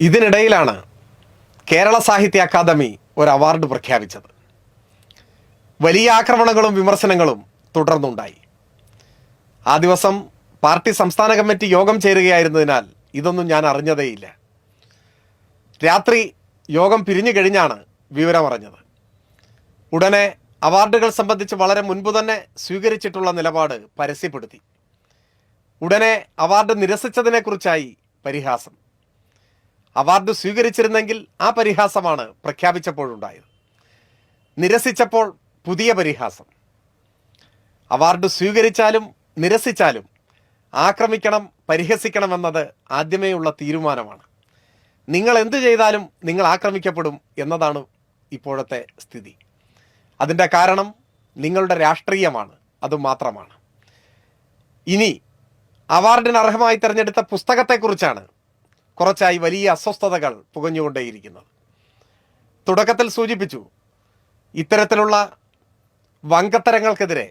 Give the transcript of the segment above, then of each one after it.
ഇതിനിടയിലാണ് കേരള സാഹിത്യ അക്കാദമി ഒരു അവാർഡ് പ്രഖ്യാപിച്ചത്. വലിയ ആക്രമണങ്ങളും വിമർശനങ്ങളും തുടർന്നുണ്ടായി. ആ ദിവസം പാർട്ടി സംസ്ഥാന കമ്മിറ്റി യോഗം ചേരുകയായിരുന്നതിനാൽ ഇതൊന്നും ഞാൻ അറിഞ്ഞതേയില്ല. രാത്രി യോഗം പിരിഞ്ഞു കഴിഞ്ഞാണ് വിവരമറിഞ്ഞത്. ഉടനെ അവാർഡുകൾ സംബന്ധിച്ച് വളരെ മുൻപ് തന്നെ സ്വീകരിച്ചിട്ടുള്ള നിലപാട് പരസ്യപ്പെടുത്തി. ഉടനെ അവാർഡ് നിരസിച്ചതിനെക്കുറിച്ചായി പരിഹാസം. അവാർഡ് സ്വീകരിച്ചിരുന്നെങ്കിൽ ആ പരിഹാസമാണ് പ്രഖ്യാപിച്ചപ്പോഴുണ്ടായത്. നിരസിച്ചപ്പോൾ പുതിയ പരിഹാസം. അവാർഡ് സ്വീകരിച്ചാലും നിരസിച്ചാലും ആക്രമിക്കണം പരിഹസിക്കണം എന്നത് ആദ്യമേയുള്ള തീരുമാനമാണ്. നിങ്ങൾ എന്ത് ചെയ്താലും നിങ്ങൾ ആക്രമിക്കപ്പെടും എന്നതാണ് ഇപ്പോഴത്തെ സ്ഥിതി. അതിന്റെ കാരണം നിങ്ങളുടെ രാഷ്ട്രീയമാണ് അതുമാത്രമാണ് ഇനി അവാർഡിന് അർഹമായി തിരഞ്ഞെടുത്ത പുസ്തകത്തെക്കുറിച്ചാണ് കുറച്ചായി വലിയ അസ്വസ്ഥതകൾ പുകഞ്ഞുകൊണ്ടേയിരിക്കുന്നത് തുടക്കത്തിൽ സൂചിപ്പിച്ചു ഇത്തരത്തിലുള്ള വങ്കത്തരങ്ങൾക്കെതിരെ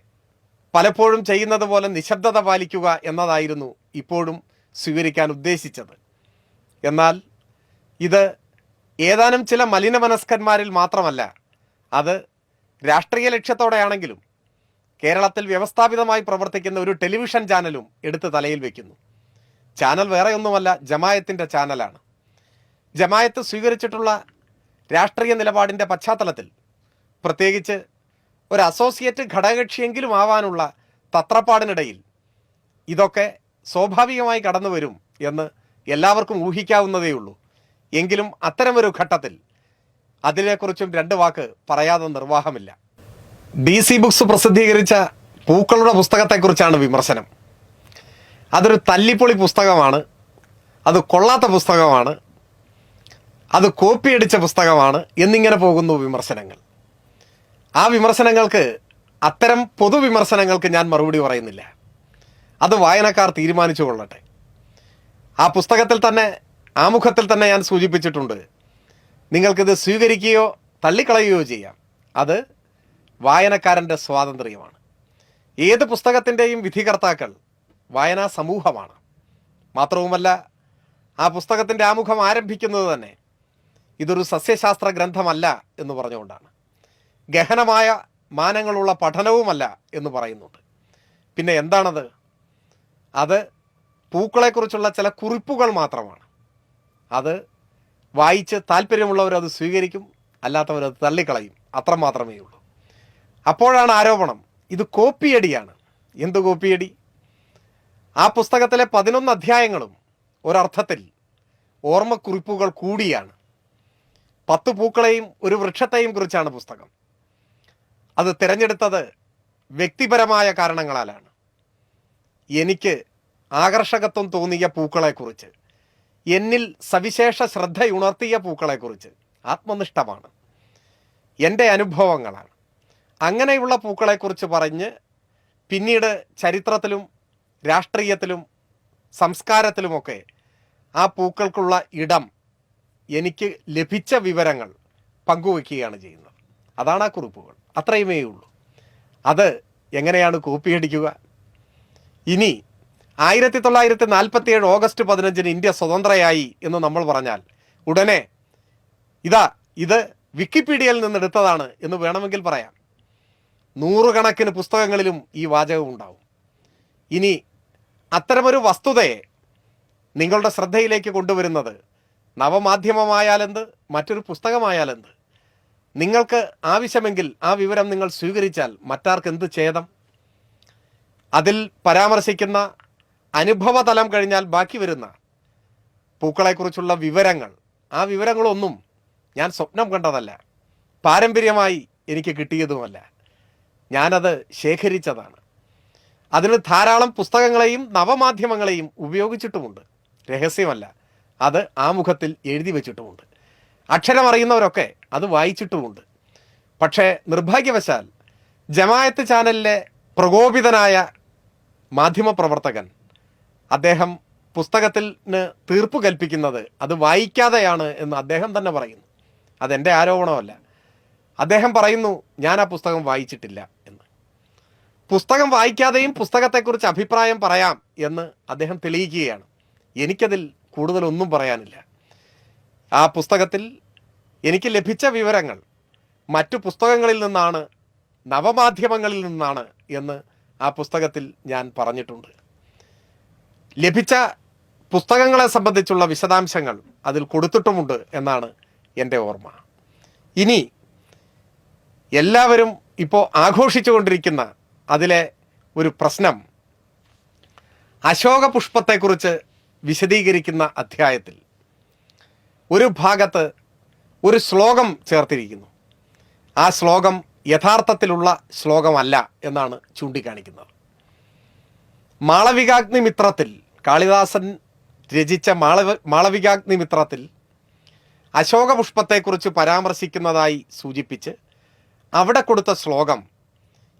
പലപ്പോഴും ചെയ്യുന്നത് പോലെ നിശബ്ദത പാലിക്കുക എന്നതായിരുന്നു ഇപ്പോഴും സ്വീകരിക്കാൻ ഉദ്ദേശിച്ചത്. എന്നാൽ ഇത് ഏതാനും ചില മലിനമനസ്കന്മാരിൽ മാത്രമല്ല അത് രാഷ്ട്രീയ ലക്ഷ്യത്തോടെയാണെങ്കിലും കേരളത്തിൽ വ്യവസ്ഥാപിതമായി പ്രവർത്തിക്കുന്ന ഒരു ടെലിവിഷൻ ചാനലും എടുത്ത് തലയിൽ വെക്കുന്നു. ചാനൽ വേറെയൊന്നുമല്ല ജമായത്തിന്റെ ചാനലാണ്. ജമായത്ത് സ്വീകരിച്ചിട്ടുള്ള രാഷ്ട്രീയ നിലപാടിന്റെ പശ്ചാത്തലത്തിൽ പ്രത്യേകിച്ച് ഒരു അസോസിയേറ്റ് ഘടകകക്ഷിയെങ്കിലും ആവാനുള്ള തത്രപ്പാടിനിടയിൽ ഇതൊക്കെ സ്വാഭാവികമായി കടന്നു വരും എന്ന് എല്ലാവർക്കും ഊഹിക്കാവുന്നതേ ഉള്ളൂ. എങ്കിലും അത്തരമൊരു ഘട്ടത്തിൽ അതിനെക്കുറിച്ചും രണ്ട് വാക്ക് പറയാതെ നിർവാഹമില്ല. ഡി സി ബുക്സ് പ്രസിദ്ധീകരിച്ച പൂക്കളുടെ പുസ്തകത്തെക്കുറിച്ചാണ് വിമർശനം. അതൊരു തല്ലിപ്പൊളി പുസ്തകമാണ്. അത് കൊള്ളാത്ത പുസ്തകമാണ്. അത് കോപ്പിയടിച്ച പുസ്തകമാണ് എന്നിങ്ങനെ പോകുന്നു വിമർശനങ്ങൾ. ആ വിമർശനങ്ങൾക്ക് അത്തരം പൊതുവിമർശനങ്ങൾക്ക് ഞാൻ മറുപടി പറയുന്നില്ല. അത് വായനക്കാർ തീരുമാനിച്ചു കൊള്ളട്ടെ. ആ പുസ്തകത്തിൽ തന്നെ ആമുഖത്തിൽ തന്നെ ഞാൻ സൂചിപ്പിച്ചിട്ടുണ്ട്. നിങ്ങൾക്കിത് സ്വീകരിക്കുകയോ തള്ളിക്കളയുകയോ ചെയ്യാം. അത് വായനക്കാരന്റെ സ്വാതന്ത്ര്യമാണ്. ഏത് പുസ്തകത്തിന്റെയും വിധികർത്താക്കൾ വായനാ സമൂഹമാണ്. മാത്രവുമല്ല ആ പുസ്തകത്തിന്റെ ആമുഖം ആരംഭിക്കുന്നത് തന്നെ ഇതൊരു സസ്യശാസ്ത്ര ഗ്രന്ഥമല്ല എന്ന് പറഞ്ഞുകൊണ്ടാണ്. ഗഹനമായ മാനങ്ങളുള്ള പഠനവുമല്ല എന്ന് പറയുന്നുണ്ട്. പിന്നെ എന്താണത്? അത് പൂക്കളെക്കുറിച്ചുള്ള ചില കുറിപ്പുകൾ മാത്രമാണ്. അത് വായിച്ച് താല്പര്യമുള്ളവർ അത് സ്വീകരിക്കും അല്ലാത്തവർ അത് തള്ളിക്കളയും. അത്ര മാത്രമേ ഉള്ളൂ അപ്പോഴാണ് ആരോപണം. ഇത് കോപ്പിയടിയാണ്. എന്ത് കോപ്പിയടി? ആ പുസ്തകത്തിലെ പതിനൊന്ന് അധ്യായങ്ങളും ഒരർത്ഥത്തിൽ ഓർമ്മക്കുറിപ്പുകൾ കൂടിയാണ്. പത്ത് പൂക്കളെയും ഒരു വൃക്ഷത്തെയും കുറിച്ചാണ് പുസ്തകം. അത് തിരഞ്ഞെടുത്തത് വ്യക്തിപരമായ കാരണങ്ങളാലാണ്. എനിക്ക് ആകർഷകത്വം തോന്നിയ പൂക്കളെക്കുറിച്ച് എന്നിൽ സവിശേഷ ശ്രദ്ധയുണർത്തിയ പൂക്കളെക്കുറിച്ച് ആത്മനിഷ്ഠമാണ്. എന്റെ അനുഭവങ്ങളാണ്. അങ്ങനെയുള്ള പൂക്കളെക്കുറിച്ച് പറഞ്ഞ് പിന്നീട് ചരിത്രത്തിലും രാഷ്ട്രീയത്തിലും സംസ്കാരത്തിലുമൊക്കെ ആ പൂക്കൾക്കുള്ള ഇടം എനിക്ക് ലഭിച്ച വിവരങ്ങൾ പങ്കുവയ്ക്കുകയാണ് ചെയ്യുന്നത്. അതാണ് ആ കുറിപ്പുകൾ. അത്രയുമേ ഉള്ളൂ. അത് എങ്ങനെയാണ് കോപ്പിയടിക്കുക ഇനി ആയിരത്തി തൊള്ളായിരത്തി നാൽപ്പത്തി ഏഴ് ഓഗസ്റ്റ് പതിനഞ്ചിന് ഇന്ത്യ സ്വതന്ത്രയായി എന്ന് നമ്മൾ പറഞ്ഞാൽ ഉടനെ ഇതാ ഇത് വിക്കിപീഡിയയിൽ നിന്ന് എടുത്തതാണ് എന്ന് വേണമെങ്കിൽ പറയാം. നൂറുകണക്കിന് പുസ്തകങ്ങളിലും ഈ വാചകം ഉണ്ടാവും ഇനി അത്തരമൊരു വസ്തുതയെ നിങ്ങളുടെ ശ്രദ്ധയിലേക്ക് കൊണ്ടുവരുന്നത് നവമാധ്യമമായാലെന്ത് മറ്റൊരു പുസ്തകമായാലെന്ത്? നിങ്ങൾക്ക് ആവശ്യമെങ്കിൽ ആ വിവരം നിങ്ങൾ സ്വീകരിച്ചാൽ മറ്റാർക്ക് എന്ത് ഛേദം? അതിൽ പരാമർശിക്കുന്ന അനുഭവതലം കഴിഞ്ഞാൽ ബാക്കി വരുന്ന പൂക്കളെക്കുറിച്ചുള്ള വിവരങ്ങൾ. ആ വിവരങ്ങളൊന്നും ഞാൻ സ്വപ്നം കണ്ടതല്ല. പാരമ്പര്യമായി എനിക്ക് കിട്ടിയതുമല്ല. ഞാനത് ശേഖരിച്ചതാണ്. അതിന് ധാരാളം പുസ്തകങ്ങളെയും നവമാധ്യമങ്ങളെയും ഉപയോഗിച്ചിട്ടുമുണ്ട്. രഹസ്യമല്ല. അത് ആമുഖത്തിൽ എഴുതി വെച്ചിട്ടുമുണ്ട്. അക്ഷരമറിയുന്നവരൊക്കെ അത് വായിച്ചിട്ടുമുണ്ട്. പക്ഷേ നിർഭാഗ്യവശാൽ ജമായത്ത് ചാനലിലെ പ്രകോപിതനായ മാധ്യമപ്രവർത്തകൻ അദ്ദേഹം പുസ്തകത്തിന് തീർപ്പ് കൽപ്പിക്കുന്നത് അത് വായിക്കാതെയാണ് എന്ന് അദ്ദേഹം തന്നെ പറയുന്നു. അതെന്റെ ആരോപണമല്ല. അദ്ദേഹം പറയുന്നു ഞാൻ ആ പുസ്തകം വായിച്ചിട്ടില്ല. പുസ്തകം വായിക്കാതെയും പുസ്തകത്തെക്കുറിച്ച് അഭിപ്രായം പറയാം എന്ന് അദ്ദേഹം തെളിയിക്കുകയാണ്. എനിക്കതിൽ കൂടുതലൊന്നും പറയാനില്ല. ആ പുസ്തകത്തിൽ എനിക്ക് ലഭിച്ച വിവരങ്ങൾ മറ്റു പുസ്തകങ്ങളിൽ നിന്നാണ് നവമാധ്യമങ്ങളിൽ നിന്നാണ് എന്ന് ആ പുസ്തകത്തിൽ ഞാൻ പറഞ്ഞിട്ടുണ്ട്. ലഭിച്ച പുസ്തകങ്ങളെ സംബന്ധിച്ചുള്ള വിശദാംശങ്ങൾ അതിൽ കൊടുത്തിട്ടുമുണ്ട് എന്നാണ് എന്റെ ഓർമ്മ. ഇനി എല്ലാവരും ഇപ്പോൾ ആഘോഷിച്ചുകൊണ്ടിരിക്കുന്ന അതിലെ ഒരു പ്രശ്നം. അശോക പുഷ്പത്തെക്കുറിച്ച് വിശദീകരിക്കുന്ന അധ്യായത്തിൽ ഒരു ഭാഗത്ത് ഒരു ശ്ലോകം ചേർത്തിരിക്കുന്നു. ആ ശ്ലോകം യഥാർത്ഥത്തിലുള്ള ശ്ലോകമല്ല എന്നാണ് ചൂണ്ടിക്കാണിക്കുന്നത്. മാളവികാഗ്നി മിത്രത്തിൽ കാളിദാസൻ രചിച്ച മാളവ മാളവികാഗ്നി മിത്രത്തിൽ അശോക പുഷ്പത്തെക്കുറിച്ച് പരാമർശിക്കുന്നതായി സൂചിപ്പിച്ച് അവിടെ കൊടുത്ത ശ്ലോകം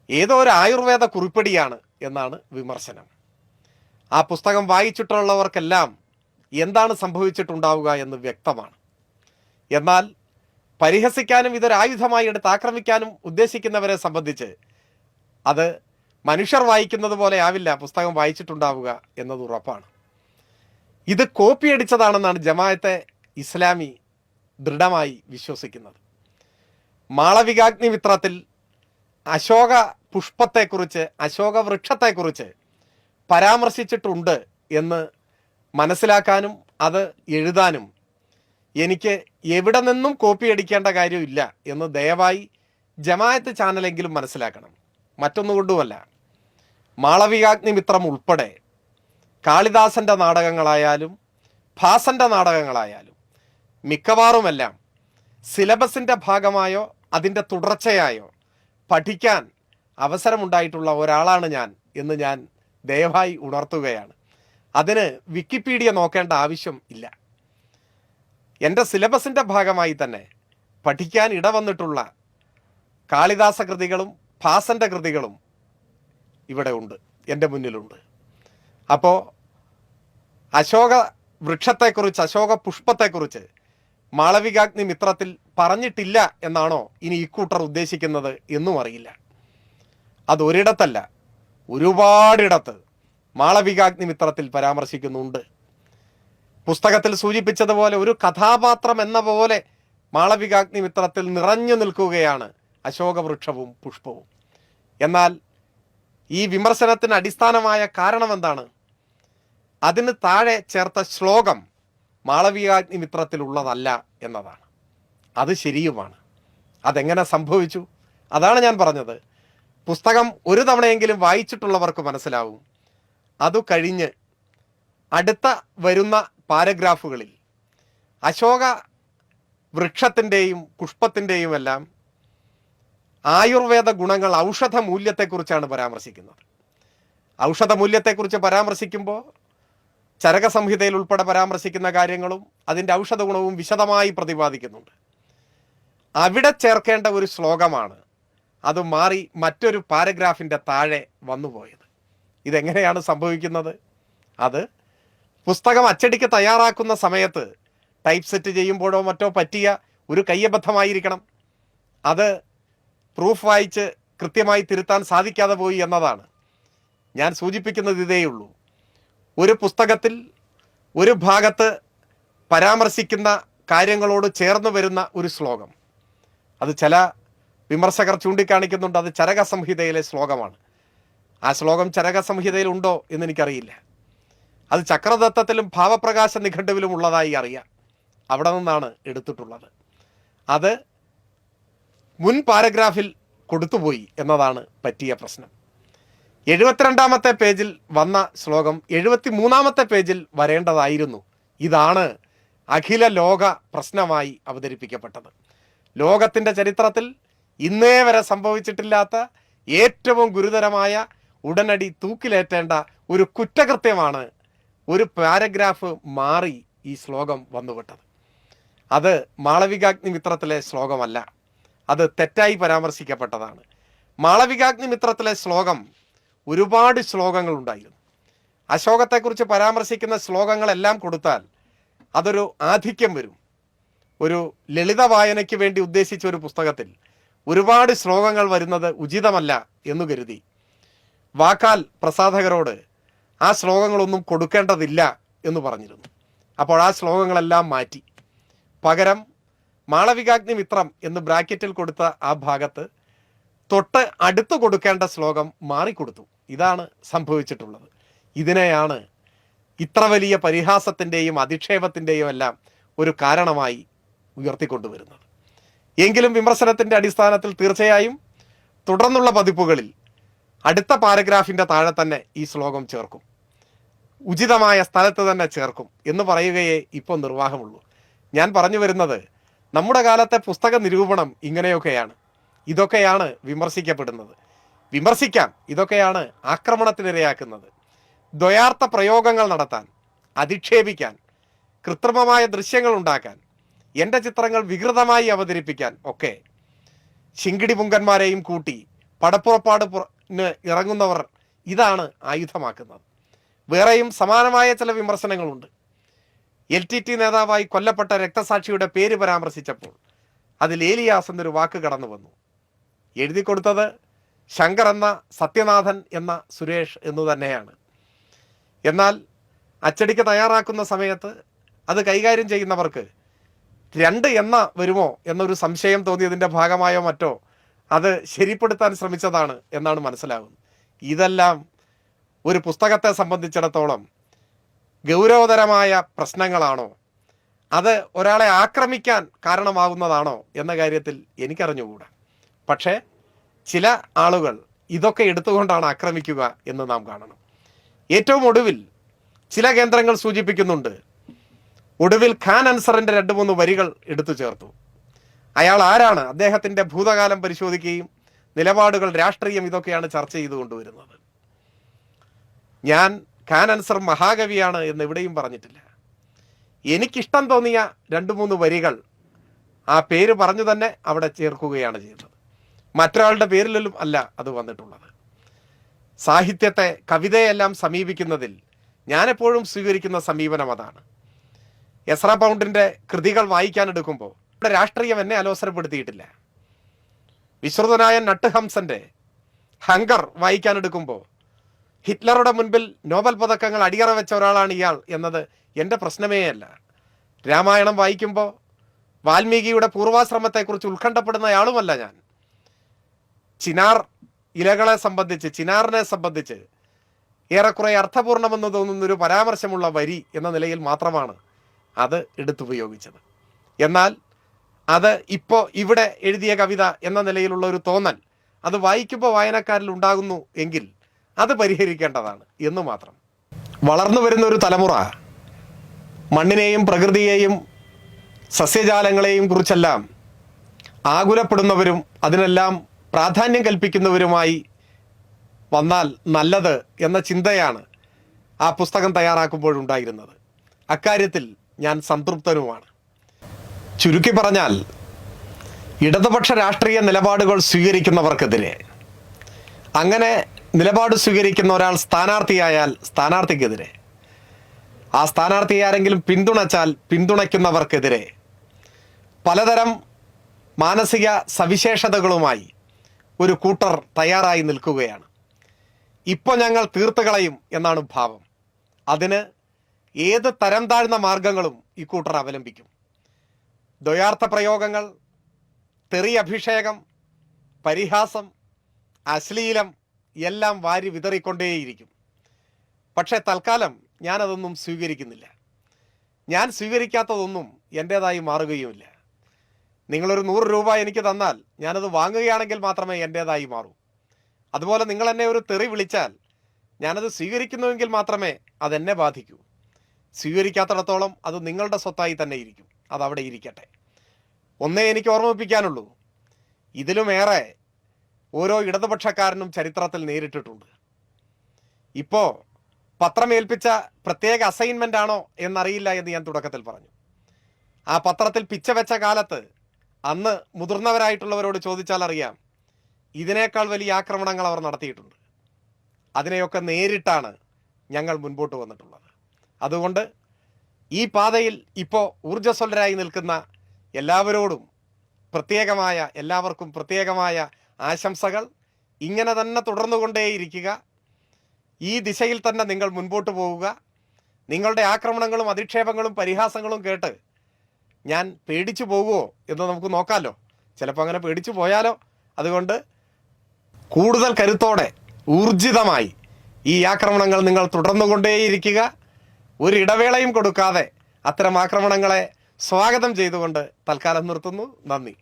ഏതോ ഒരു ആയുർവേദ കുറിപ്പടിയാണ് എന്നാണ് വിമർശനം. ആ പുസ്തകം വായിച്ചിട്ടുള്ളവർക്കെല്ലാം എന്താണ് സംഭവിച്ചിട്ടുണ്ടാവുക എന്ന് വ്യക്തമാണ്. എന്നാൽ പരിഹസിക്കാനും ഇതൊരു ആയുധമായി എടുത്ത് ആക്രമിക്കാനും ഉദ്ദേശിക്കുന്നവരെ സംബന്ധിച്ച് അത് മനുഷ്യർ വായിക്കുന്നത് പോലെ ആവില്ല പുസ്തകം വായിച്ചിട്ടുണ്ടാവുക എന്നത് ഉറപ്പാണ്. ഇത് കോപ്പി അടിച്ചതാണെന്നാണ് ജമായത്തെ ഇസ്ലാമി ദൃഢമായി വിശ്വസിക്കുന്നത്. മാളവികാഗ്നി മിത്രത്തിൽ അശോക പുഷ്പത്തെക്കുറിച്ച് അശോക വൃക്ഷത്തെക്കുറിച്ച് പരാമർശിച്ചിട്ടുണ്ട് എന്ന് മനസ്സിലാക്കാനും അത് എഴുതാനും എനിക്ക് എവിടെ നിന്നും കോപ്പി അടിക്കേണ്ട കാര്യമില്ല എന്ന് ദയവായി ജമായത്ത് ചാനലെങ്കിലും മനസ്സിലാക്കണം. മറ്റൊന്നുകൊണ്ടുമല്ല മാളവികാഗ്നിമിത്രം ഉൾപ്പെടെ കാളിദാസന്റെ നാടകങ്ങളായാലും ഭാസന്റെ നാടകങ്ങളായാലും മിക്കവാറുമെല്ലാം സിലബസിന്റെ ഭാഗമായോ അതിന്റെ തുടർച്ചയായോ പഠിക്കാൻ അവസരമുണ്ടായിട്ടുള്ള ഒരാളാണ് ഞാൻ എന്ന് ഞാൻ ദയവായി ഉണർത്തുകയാണ്. അതിന് വിക്കിപീഡിയ നോക്കേണ്ട ആവശ്യം ഇല്ല. എന്റെ സിലബസിന്റെ ഭാഗമായി തന്നെ പഠിക്കാൻ ഇടവന്നിട്ടുള്ള കാളിദാസ കൃതികളും ഭാസന്റെ കൃതികളും ഇവിടെ ഉണ്ട് എന്റെ മുന്നിലുണ്ട്. അപ്പോൾ അശോക വൃക്ഷത്തെക്കുറിച്ച് അശോക പുഷ്പത്തെക്കുറിച്ച് മാളവികാഗ്നി മിത്രത്തിൽ പറഞ്ഞിട്ടില്ല എന്നാണോ ഇനി ഇക്കൂട്ടർ ഉദ്ദേശിക്കുന്നത് എന്നും അറിയില്ല. അതൊരിടത്തല്ല ഒരുപാടിടത്ത് മാളവികാഗ്നി മിത്രത്തിൽ പരാമർശിക്കുന്നുണ്ട്. പുസ്തകത്തിൽ സൂചിപ്പിച്ചതുപോലെ ഒരു കഥാപാത്രം എന്ന പോലെ മാളവികാഗ്നി മിത്രത്തിൽ നിറഞ്ഞു നിൽക്കുകയാണ് അശോകവൃക്ഷവും പുഷ്പവും. എന്നാൽ ഈ വിമർശനത്തിന് അടിസ്ഥാനമായ കാരണം എന്താണ് അതിന് താഴെ ചേർത്ത ശ്ലോകം മാളവികാഗ്നി മിത്രത്തിലുള്ളതല്ല എന്നതാണ്. അത് ശരിയുമാണ്. അതെങ്ങനെ സംഭവിച്ചു? അതാണ് ഞാൻ പറഞ്ഞത്. പുസ്തകം ഒരു തവണയെങ്കിലും വായിച്ചിട്ടുള്ളവർക്ക് മനസ്സിലാവും. അതു കഴിഞ്ഞ് അടുത്ത വരുന്ന പാരഗ്രാഫുകളിൽ അശോക വൃക്ഷത്തിന്റെയും പുഷ്പത്തിന്റെയും എല്ലാം ആയുർവേദ ഗുണങ്ങൾ ഔഷധ മൂല്യത്തെക്കുറിച്ചാണ് പരാമർശിക്കുന്നത്. ഔഷധ മൂല്യത്തെക്കുറിച്ച് പരാമർശിക്കുമ്പോൾ ചരക സംഹിതയിൽ ഉൾപ്പെടെ പരാമർശിക്കുന്ന കാര്യങ്ങളും അതിന്റെ ഔഷധ ഗുണവും വിശദമായി പ്രതിപാദിക്കുന്നുണ്ട്. അവിടെ ചേർക്കേണ്ട ഒരു ശ്ലോകമാണ്. അത് മാറി മറ്റൊരു പാരഗ്രാഫിന്റെ താഴെ വന്നുപോയത്. ഇതെങ്ങനെയാണ് സംഭവിക്കുന്നത്? അത് പുസ്തകം അച്ചടിക്ക് തയ്യാറാക്കുന്ന സമയത്ത് ടൈപ്പ് സെറ്റ് ചെയ്യുമ്പോഴോ മറ്റോ പറ്റിയ ഒരു കയ്യബദ്ധമായിരിക്കണം. അത് പ്രൂഫ് വായിച്ച് കൃത്യമായി തിരുത്താൻ സാധിക്കാതെ പോയി എന്നതാണ്. ഞാൻ സൂചിപ്പിക്കുന്നത് ഇതേയുള്ളൂ ഒരു പുസ്തകത്തിൽ ഒരു ഭാഗത്ത് പരാമർശിക്കുന്ന കാര്യങ്ങളോട് ചേർന്ന് വരുന്ന ഒരു ശ്ലോകം. അത് ചില വിമർശകർ ചൂണ്ടിക്കാണിക്കുന്നുണ്ട് അത് ചരക സംഹിതയിലെ ശ്ലോകമാണ്. ആ ശ്ലോകം ചരക സംഹിതയിൽ ഉണ്ടോ എന്ന് എനിക്കറിയില്ല. അത് ചക്രദത്തത്തിലും ഭാവപ്രകാശ നിഘണ്ടുവിലും ഉള്ളതായി അറിയാം. അവിടെ നിന്നാണ് എടുത്തിട്ടുള്ളത്. അത് മുൻ പാരഗ്രാഫിൽ കൊടുത്തുപോയി എന്നതാണ് പറ്റിയ പ്രശ്നം. എഴുപത്തിരണ്ടാമത്തെ പേജിൽ വന്ന ശ്ലോകം എഴുപത്തി മൂന്നാമത്തെ പേജിൽ വരേണ്ടതായിരുന്നു. ഇതാണ് അഖില ലോക പ്രശ്നമായി അവതരിപ്പിക്കപ്പെട്ടത്. ലോകത്തിന്റെ ചരിത്രത്തിൽ ഇന്നേ വരെ സംഭവിച്ചിട്ടില്ലാത്ത ഏറ്റവും ഗുരുതരമായ ഉടനടി തൂക്കിലേറ്റേണ്ട ഒരു കുറ്റകൃത്യമാണ് ഒരു പാരഗ്രാഫ് മാറി ഈ ശ്ലോകം വന്നുവിട്ടത്. അത് മാളവികാഗ്നി മിത്രത്തിലെ ശ്ലോകമല്ല. അത് തെറ്റായി പരാമർശിക്കപ്പെട്ടതാണ്. മാളവികാഗ്നി മിത്രത്തിലെ ശ്ലോകം ഒരുപാട് ശ്ലോകങ്ങൾ ഉണ്ടായിരുന്നു അശോകത്തെക്കുറിച്ച് പരാമർശിക്കുന്ന ശ്ലോകങ്ങളെല്ലാം കൊടുത്താൽ അതൊരു ആധിക്യം വരും. ഒരു ലളിത വായനയ്ക്ക് വേണ്ടി ഉദ്ദേശിച്ച ഒരു പുസ്തകത്തിൽ ഒരുപാട് ശ്ലോകങ്ങൾ വരുന്നത് ഉചിതമല്ല എന്നു കരുതി. വാക്കാൽ പ്രസാധകരോട് ആ ശ്ലോകങ്ങളൊന്നും കൊടുക്കേണ്ടതില്ല എന്ന് പറഞ്ഞിരുന്നു. അപ്പോൾ ആ ശ്ലോകങ്ങളെല്ലാം മാറ്റി. പകരം മാളവികാഗ്നി മിത്രം എന്ന് ബ്രാക്കറ്റിൽ കൊടുത്ത ആ ഭാഗത്ത് തൊട്ട് അടുത്ത് കൊടുക്കേണ്ട ശ്ലോകം മാറിക്കൊടുത്തു. ഇതാണ് സംഭവിച്ചിട്ടുള്ളത്. ഇതിനെയാണ് ഇത്ര വലിയ പരിഹാസത്തിന്റെയും അധിക്ഷേപത്തിന്റെയും എല്ലാം ഒരു കാരണമായി ഉയർത്തിക്കൊണ്ടുവരുന്നത്. എങ്കിലും വിമർശനത്തിന്റെ അടിസ്ഥാനത്തിൽ തീർച്ചയായും തുടർന്നുള്ള പതിപ്പുകളിൽ അടുത്ത പാരഗ്രാഫിന്റെ താഴെ തന്നെ ഈ ശ്ലോകം ചേർക്കും. ഉചിതമായ സ്ഥലത്ത് തന്നെ ചേർക്കും എന്ന് പറയുകയേ ഇപ്പോൾ നിർവാഹമുള്ളൂ. ഞാൻ പറഞ്ഞു വരുന്നത് നമ്മുടെ കാലത്തെ പുസ്തക നിരൂപണം ഇങ്ങനെയൊക്കെയാണ്. ഇതൊക്കെയാണ് വിമർശിക്കപ്പെടുന്നത്. വിമർശിക്കാം ഇതൊക്കെയാണ് ആക്രമണത്തിനിരയാക്കുന്നത്. ദ്വയാർത്ഥ പ്രയോഗങ്ങൾ നടത്താൻ അധിക്ഷേപിക്കാൻ കൃത്രിമമായ ദൃശ്യങ്ങൾ ഉണ്ടാക്കാൻ എന്റെ ചിത്രങ്ങൾ വികൃതമായി അവതരിപ്പിക്കാൻ. ഒക്കെ ശിങ്കിടി പുങ്കന്മാരെയും കൂട്ടി പടപ്പുറപ്പാട് പുറ- ഇറങ്ങുന്നവർ ഇതാണ് ആയുധമാക്കുന്നത്. വേറെയും സമാനമായ ചില വിമർശനങ്ങളുണ്ട്. എൽ ടി ടി നേതാവായി കൊല്ലപ്പെട്ട രക്തസാക്ഷിയുടെ പേര് പരാമർശിച്ചപ്പോൾ അതിൽ ഏലിയാസ് എന്നൊരു വാക്ക് കടന്നു വന്നു. എഴുതി കൊടുത്തത് ശങ്കർ എന്ന സത്യനാഥൻ എന്ന സുരേഷ് എന്നു തന്നെയാണ്. എന്നാൽ അച്ചടിക്ക് തയ്യാറാക്കുന്ന സമയത്ത് അത് കൈകാര്യം ചെയ്യുന്നവർക്ക് രണ്ട് എന്ന വരുമോ എന്നൊരു സംശയം തോന്നിയതിന്റെ ഭാഗമായോ മറ്റോ അത് ശരിപ്പെടുത്താൻ ശ്രമിച്ചതാണ് എന്നാണ് മനസ്സിലാകുന്നത്. ഇതെല്ലാം ഒരു പുസ്തകത്തെ സംബന്ധിച്ചിടത്തോളം ഗൗരവതരമായ പ്രശ്നങ്ങളാണോ? അത് ഒരാളെ ആക്രമിക്കാൻ കാരണമാകുന്നതാണോ എന്ന കാര്യത്തിൽ എനിക്കറിഞ്ഞുകൂടാ. പക്ഷേ ചില ആളുകൾ ഇതൊക്കെ എടുത്തുകൊണ്ടാണ് ആക്രമിക്കുക എന്ന് നാം കാണണം. ഏറ്റവും ഒടുവിൽ ചില കേന്ദ്രങ്ങൾ സൂചിപ്പിക്കുന്നുണ്ട്. ഒടുവിൽ ഖാൻ അൻസറിന്റെ രണ്ട് മൂന്ന് വരികൾ എടുത്തു ചേർത്തു. അയാൾ ആരാണ്? അദ്ദേഹത്തിന്റെ ഭൂതകാലം പരിശോധിക്കുകയും നിലപാടുകൾ രാഷ്ട്രീയം ഇതൊക്കെയാണ് ചർച്ച ചെയ്തു കൊണ്ടുവരുന്നത്. ഞാൻ ഖാൻ അൻസർ മഹാകവിയാണ് എന്ന് എവിടെയും പറഞ്ഞിട്ടില്ല. എനിക്കിഷ്ടം തോന്നിയ രണ്ട് മൂന്ന് വരികൾ ആ പേര് പറഞ്ഞു തന്നെ അവിടെ ചേർക്കുകയാണ് ചെയ്തത്. മറ്റൊരാളുടെ പേരിലും അല്ല അത് വന്നിട്ടുള്ളത്. സാഹിത്യത്തെ കവിതയെല്ലാം സമീപിക്കുന്നതിൽ ഞാനെപ്പോഴും സ്വീകരിക്കുന്ന സമീപനം അതാണ്. എസ്ര പൗണ്ടിന്റെ കൃതികൾ വായിക്കാനെടുക്കുമ്പോൾ ഇവിടെ രാഷ്ട്രീയം എന്നെ അലോസരപ്പെടുത്തിയിട്ടില്ല. വിശ്രുതനായ നട്ടുഹംസന്റെ ഹങ്കർ വായിക്കാനെടുക്കുമ്പോൾ ഹിറ്റ്ലറുടെ മുൻപിൽ നോബൽ പതക്കങ്ങൾ അടിയറ വെച്ച ഒരാളാണ് ഇയാൾ എന്നത് എന്റെ പ്രശ്നമേ അല്ല. രാമായണം വായിക്കുമ്പോൾ വാൽമീകിയുടെ പൂർവാശ്രമത്തെക്കുറിച്ച് ഉത്കണ്ഠപ്പെടുന്നയാളുമല്ല ഞാൻ. ചിനാർ ഇലകളെ സംബന്ധിച്ച് ചിനാറിനെ സംബന്ധിച്ച് ഏറെക്കുറെ അർത്ഥപൂർണമെന്ന് തോന്നുന്നൊരു പരാമർശമുള്ള വരി എന്ന നിലയിൽ മാത്രമാണ് അത് എടുത്തുപയോഗിച്ചത്. എന്നാൽ അത് ഇപ്പോൾ ഇവിടെ എഴുതിയ കവിത എന്ന നിലയിലുള്ള ഒരു തോന്നൽ അത് വായിക്കുമ്പോൾ വായനക്കാരിൽ ഉണ്ടാകുന്നു എങ്കിൽ അത് പരിഹരിക്കേണ്ടതാണ് എന്ന് മാത്രം. വളർന്നു വരുന്ന ഒരു തലമുറ മണ്ണിനെയും പ്രകൃതിയെയും സസ്യജാലങ്ങളെയും കുറിച്ചെല്ലാം ആകുലപ്പെടുന്നവരും അതിനെല്ലാം പ്രാധാന്യം കൽപ്പിക്കുന്നവരുമായി വന്നാൽ നല്ലത് എന്ന ചിന്തയാണ് ആ പുസ്തകം തയ്യാറാക്കുമ്പോഴുണ്ടായിരുന്നത്. അക്കാര്യത്തിൽ ഞാൻ സംതൃപ്തനുമാണ്. ചുരുക്കി പറഞ്ഞാൽ ഇടതുപക്ഷ രാഷ്ട്രീയ നിലപാടുകൾ സ്വീകരിക്കുന്നവർക്കെതിരെ അങ്ങനെ നിലപാട് സ്വീകരിക്കുന്ന ഒരാൾ സ്ഥാനാർത്ഥിയായാൽ സ്ഥാനാർത്ഥിക്കെതിരെ ആ സ്ഥാനാർത്ഥിയെ ആരെങ്കിലും പിന്തുണച്ചാൽ പിന്തുണയ്ക്കുന്നവർക്കെതിരെ പലതരം മാനസിക സവിശേഷതകളുമായി ഒരു കൂട്ടർ തയ്യാറായി നിൽക്കുകയാണ്. ഇപ്പോൾ ഞങ്ങൾ തീർത്തുകളയും എന്നാണ് ഭാവം. അതിന് ഏത് തരം താഴ്ന്ന മാർഗങ്ങളും ഇക്കൂട്ടർ കൂട്ടർ അവലംബിക്കും. ദ്വയാർത്ഥ പ്രയോഗങ്ങൾ തെറി അഭിഷേകം പരിഹാസം അശ്ലീലം എല്ലാം വാരി വിതറിക്കൊണ്ടേയിരിക്കും. പക്ഷേ തൽക്കാലം ഞാനതൊന്നും സ്വീകരിക്കുന്നില്ല. ഞാൻ സ്വീകരിക്കാത്തതൊന്നും എന്റേതായി മാറുകയുമില്ല. നിങ്ങളൊരു നൂറ് രൂപ എനിക്ക് തന്നാൽ ഞാനത് വാങ്ങുകയാണെങ്കിൽ മാത്രമേ എന്റേതായി മാറൂ. അതുപോലെ നിങ്ങൾ എന്നെ ഒരു തെറി വിളിച്ചാൽ ഞാനത് സ്വീകരിക്കുന്നുവെങ്കിൽ മാത്രമേ അതെന്നെ ബാധിക്കൂ. സ്വീകരിക്കാത്തിടത്തോളം അത് നിങ്ങളുടെ സ്വത്തായി തന്നെ ഇരിക്കും. അതവിടെ ഇരിക്കട്ടെ. ഒന്നേ എനിക്ക് ഓർമ്മിപ്പിക്കാനുള്ളൂ. ഇതിലുമേറെ ഓരോ ഇടതുപക്ഷക്കാരനും ചരിത്രത്തിൽ നേരിട്ടിട്ടുണ്ട്. ഇപ്പോൾ പത്രമേൽപ്പിച്ച പ്രത്യേക അസൈൻമെന്റ് ആണോ എന്നറിയില്ല എന്ന് ഞാൻ തുടക്കത്തിൽ പറഞ്ഞു. ആ പത്രത്തിൽ പിച്ച വെച്ച കാലത്ത് അന്ന് മുതിർന്നവരായിട്ടുള്ളവരോട് ചോദിച്ചാൽ അറിയാം ഇതിനേക്കാൾ വലിയ ആക്രമണങ്ങൾ അവർ നടത്തിയിട്ടുണ്ട്. അതിനെയൊക്കെ നേരിട്ടാണ് ഞങ്ങൾ മുൻപോട്ട് വന്നിട്ടുള്ളത്. അതുകൊണ്ട് ഈ പാതയിൽ ഇപ്പോൾ ഊർജസ്വലരായി നിൽക്കുന്ന എല്ലാവരോടും പ്രത്യേകമായ എല്ലാവർക്കും പ്രത്യേകമായ ആശംസകൾ. ഇങ്ങനെ തന്നെ തുടർന്നുകൊണ്ടേയിരിക്കുക. ഈ ദിശയിൽ തന്നെ നിങ്ങൾ മുൻപോട്ട് പോവുക. നിങ്ങളുടെ ആക്രമണങ്ങളും അധിക്ഷേപങ്ങളും പരിഹാസങ്ങളും കേട്ട് ഞാൻ പേടിച്ചു പോകുമോ എന്ന് നമുക്ക് നോക്കാമല്ലോ ചിലപ്പോൾ അങ്ങനെ പേടിച്ചു പോയാലോ. അതുകൊണ്ട് കൂടുതൽ കരുത്തോടെ ഊർജിതമായി ഈ ആക്രമണങ്ങൾ നിങ്ങൾ തുടർന്നുകൊണ്ടേയിരിക്കുക. ഒരു ഇടവേളയും കൊടുക്കാതെ അത്തരം ആക്രമണങ്ങളെ സ്വാഗതം ചെയ്തുകൊണ്ട് തൽക്കാലം നിർത്തുന്നു. നന്ദി.